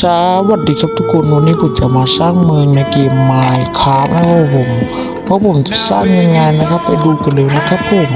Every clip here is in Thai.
สวัสดีครับทุกคนวันนี้กูจะมาสร้างเมืองในเกม Minecraft นะครับผมเพราะผมจะสร้างยังไงนะครับไปดูกันเลยนะครับผม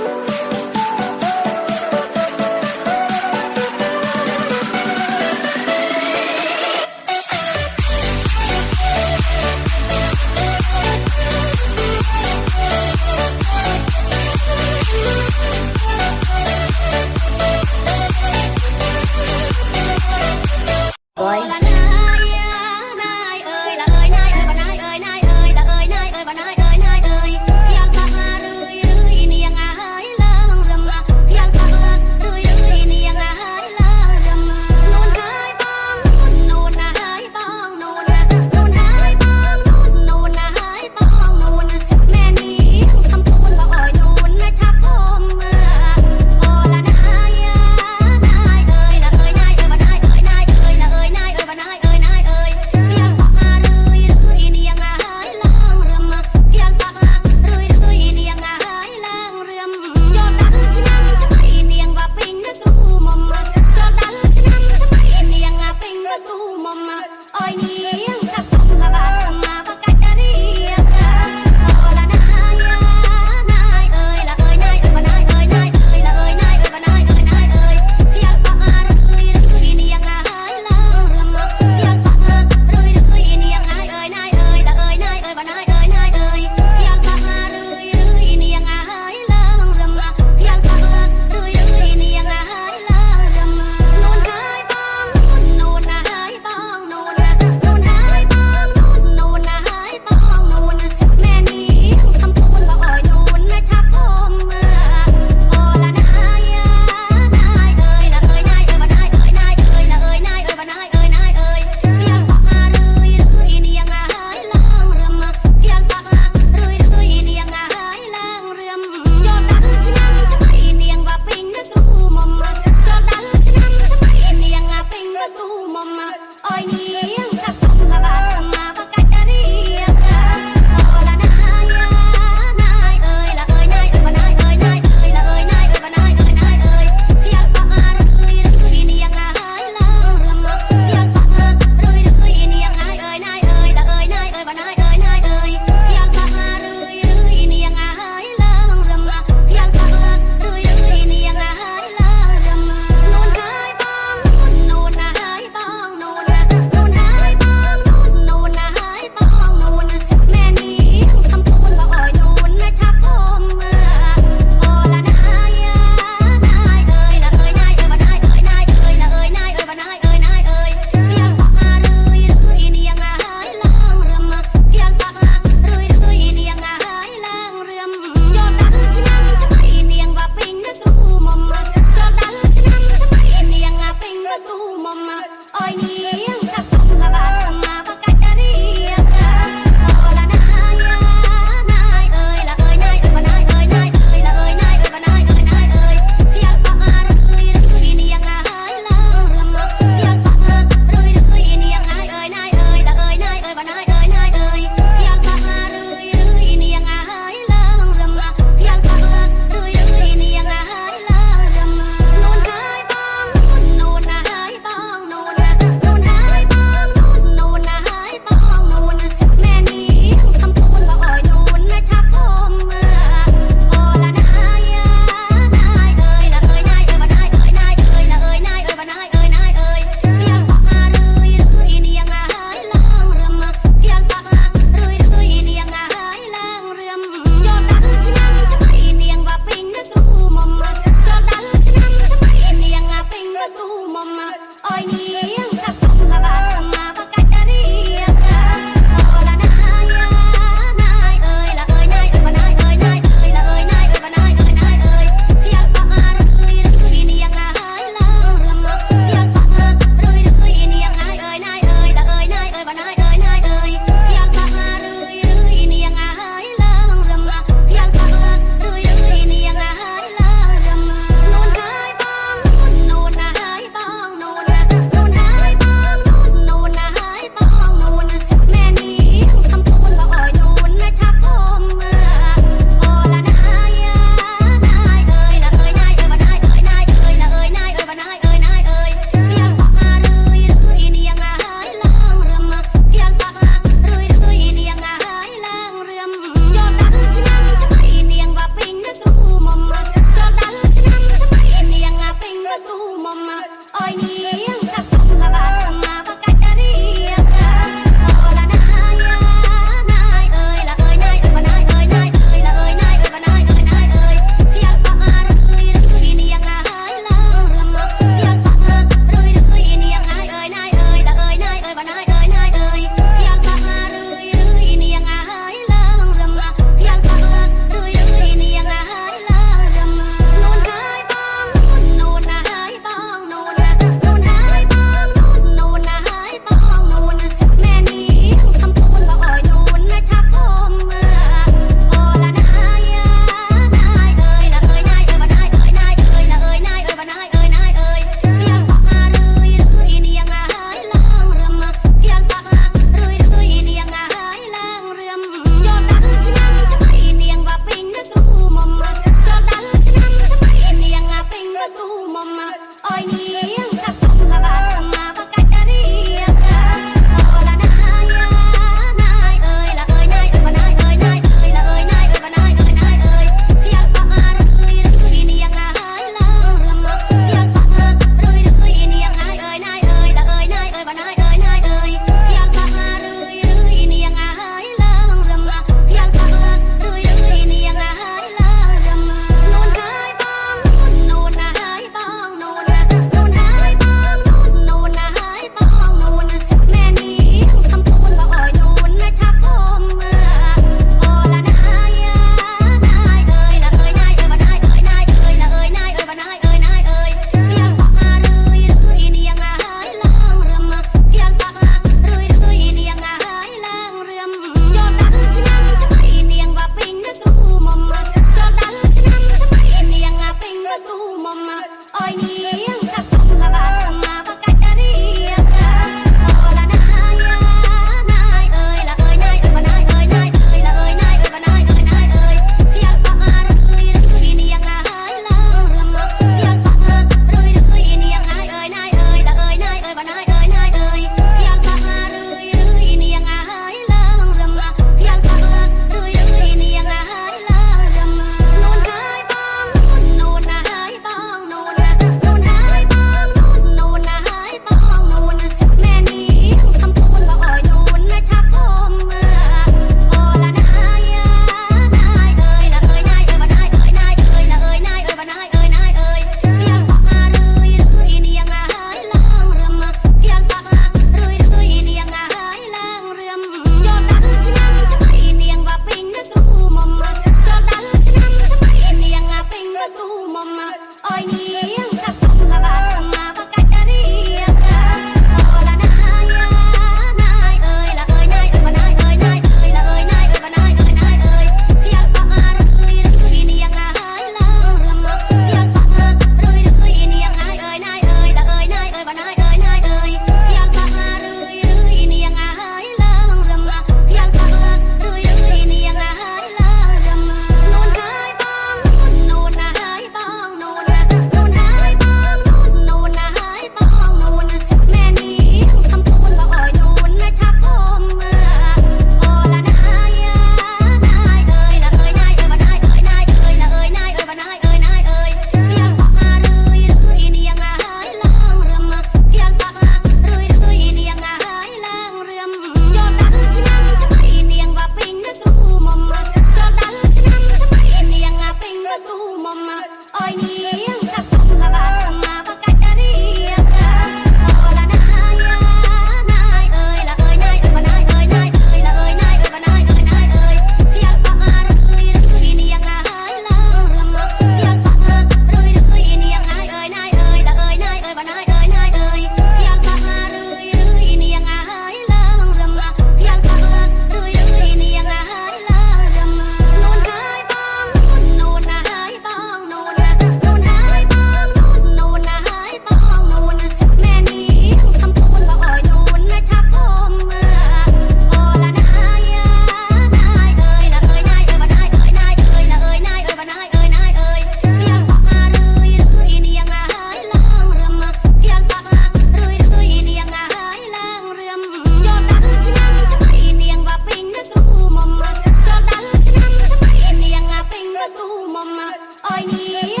হয় নিয়ে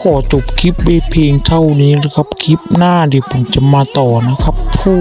ขอจบคลิปไปเพียงเท่านี้นะครับ คลิปหน้าเดี๋ยวผมจะมาต่อนะครับผู้